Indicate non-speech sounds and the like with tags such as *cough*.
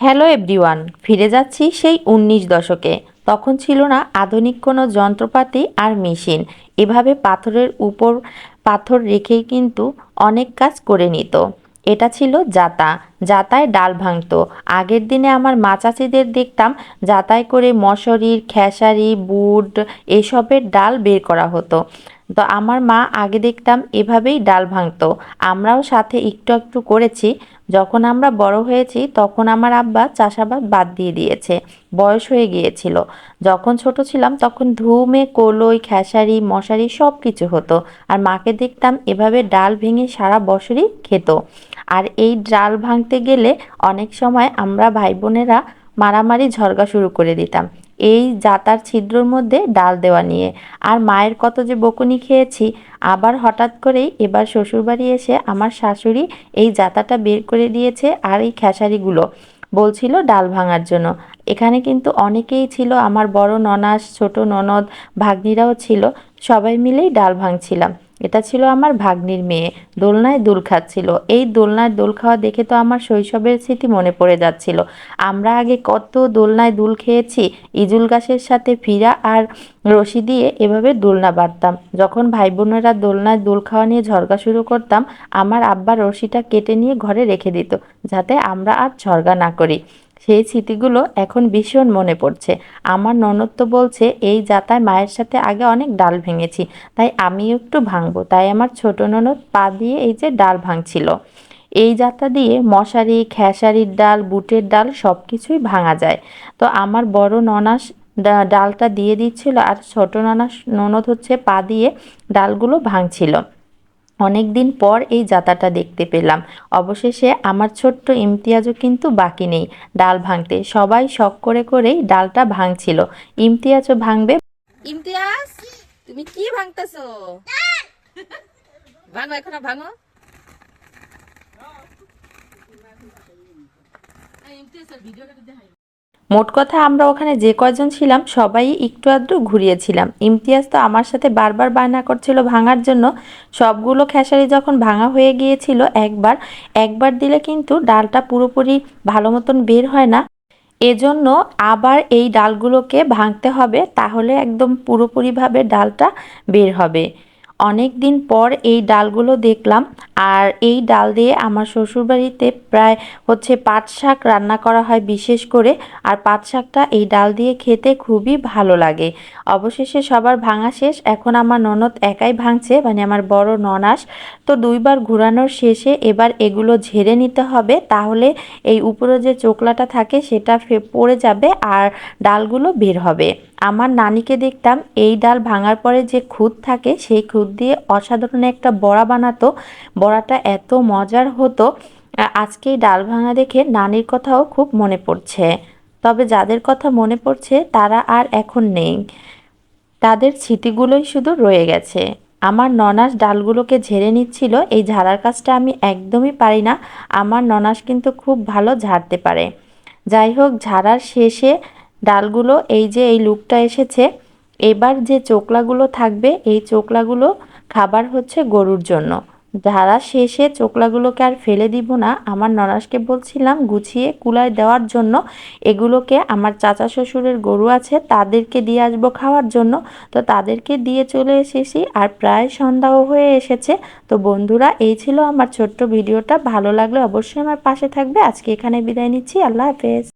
Hello everyone ফিরে যাচ্ছি সেই উনিশ দশকে। তখন ছিল না আধুনিক কোনো যন্ত্রপাতি আর মেশিন। এভাবে পাথরের উপর পাথর রেখেই কিন্তু অনেক কাজ করে নিত। এটা ছিল জাতা। জাতায় ডাল ভাঙতো। আগের দিনে আমার মা চাচিদের দেখতাম জাতায় করে মশারির খেসারি, বুট, এসবের ডাল বের করা হতো। তো আমার মা আগে দেখতাম এভাবেই ডাল ভাঙতো। আমরাও সাথে একটু একটু করেছি। যখন আমরা বড় হয়েছি তখন আমার আব্বা চাষাবাদ বাদ দিয়ে দিয়েছে। বয়স হয়ে গিয়েছিল। যখন ছোট ছিলাম তখন ধুমে, কলই, খেসারি, মশারি সব কিছু হতো। আর মাকে দেখতাম এভাবে ডাল ভেঙে সারা বছরই খেত। আর এই ডাল ভাঙতে গেলে অনেক সময় আমরা ভাই বোনেরা মারামারি ঝরগা শুরু করে দিতাম। এই জাতার ছিদ্রর মধ্যে ডাল দেওয়া নিয়ে। আর মায়ের কত যে বকুনি খেয়েছি, আবার হঠাৎ করেই এবার শ্বশুরবাড়ি এসে আমার শাশুড়ি এই জাতাটা বের করে দিয়েছে আর এই খেসারিগুলো। বলছিল ডাল ভাঙার জন্য। এখানে কিন্তু অনেকেই ছিল, আমার বড় ননাস, ছোট ননদ, ভাগ্নিরাও ছিল, সবাই মিলেই ডাল ভাঙছিলাম। এটা ছিল আমার ভাগ্নির মেয়ে। দোলনায় দোল খাচ্ছিল। এই দোলনায় দোল খাওয়া দেখে তো আমার শৈশবের স্মৃতি মনে পড়ে যাচ্ছিল। আমরা আগে কত দোলনায় দুল খেয়েছি, ইজুল গাছের সাথে ফিরা আর রশি দিয়ে এভাবে দোলনা বাঁধতাম। যখন ভাই বোনেরা দোলনায় দোল খাওয়া নিয়ে ঝরগা শুরু করতাম, আমার আব্বা রশিটা কেটে নিয়ে ঘরে রেখে দিত, যাতে আমরা আর ঝরগা না করি। সেই স্মৃতিগুলো এখন ভীষণ মনে পড়ছে। আমার ননদ তো বলছে, এই যাতায় মায়ের সাথে আগে অনেক ডাল ভেঙেছি, তাই আমিও একটু ভাঙবো। তাই আমার ছোট ননদ পা দিয়ে এই যে ডাল ভাঙছিল। এই যাত্রা দিয়ে মশারি, খেসারির ডাল, বুটের ডাল সব কিছুই ভাঙা যায়। তো আমার বড় ননাস ডালটা দিয়ে দিচ্ছিল আর ছোট ননাস, ননদ হচ্ছে পা দিয়ে ডালগুলো ভাঙছিল। অনেক দিন পর এই যাতাটা দেখতে পেলাম। অবশেষে আমার ছোট্ট ইমতিয়াজও কিন্তু বাকি নেই। ডাল ভাঙতে সবাই শখ করে করেই ডালটা ভাঙছিল। ইমতিয়াজও ভাঙবে। ইমতিয়াজ তুমি কি ভাঙতেছো? *laughs* ভাঙো এখন ভাঙো। মোট কথা আমরা ওখানে যে কয়জন ছিলাম, সবাই একটু আধটু ঘুরিয়েছিলাম। ইমতিয়াজ তো আমার সাথে বারবার বায়না করছিল ভাঙার জন্য। সবগুলো খেসারি যখন ভাঙা হয়ে গিয়েছিল একবার একবার দিলে কিন্তু ডালটা পুরোপুরি ভালো মতন বের হয় না। এজন্য আবার এই ডালগুলোকে ভাঙতে হবে, তাহলে একদম পুরোপুরিভাবে ডালটা বের হবে। অনেক দিন পর এই ডালগুলো দেখলাম। আর এই ডাল দিয়ে আমার শ্বশুরবাড়িতে প্রায় হচ্ছে পাট শাক রান্না করা হয় বিশেষ করে। আর পাট শাকটা এই ডাল দিয়ে খেতে খুবই ভালো লাগে। অবশেষে সবার ভাঙা শেষ। এখন আমার ননদ একাই ভাঙছে মানে আমার বড় ননাস। তো দুইবার ঘুরানোর শেষে এবার এগুলো ঝেড়ে নিতে হবে। তাহলে এই উপরে যে চোকলাটা থাকে সেটা পড়ে যাবে আর ডালগুলো বের হবে। আমার নানিকে দেখতাম এই ডাল ভাঙার পরে যে খুদ থাকে, সেই খুদ দিয়ে অসাধারণ একটা বড়া বানাতো। বড়াটা এত মজার হতো। আজকে এই ডাল ভাঙা দেখে নানির কথাও খুব মনে পড়ছে। তবে যাদের কথা মনে পড়ছে, তারা আর এখন নেই। তাদের স্মৃতিগুলোই শুধু রয়ে গেছে। আমার ননাস ডালগুলোকে ঝেড়ে নিচ্ছিল, এই ঝাড়ার কাজটা আমি একদমই পারি না। আমার ননাস কিন্তু খুব ভালো ঝাড়তে পারে। যাই হোক, ঝাড়ার শেষে ডালগুলো, এই যে এই লুকটা এসেছে, এবার যে চোকলাগুলো থাকবে, এই চোকলাগুলো খাবার হচ্ছে গরুর জন্য। ধারা শেষে চোকলাগুলোকে আর ফেলে দিব না, আমার নরাসকে বলছিলাম গুছিয়ে কুলায় দেওয়ার জন্য, এগুলোকে আমার চাচা শ্বশুরের গরু আছে, তাদেরকে দিয়ে আসব খাওয়ার জন্য। তো তাদেরকে দিয়ে চলে এসেছি, আর প্রায় সন্ধ্যাও হয়ে এসেছে। তো বন্ধুরা, এই ছিল আমার ছোট্ট ভিডিওটা। ভালো লাগলে অবশ্যই আমার পাশে থাকবে। আজকে এখানে বিদায় নিচ্ছি। আল্লাহ হাফেজ।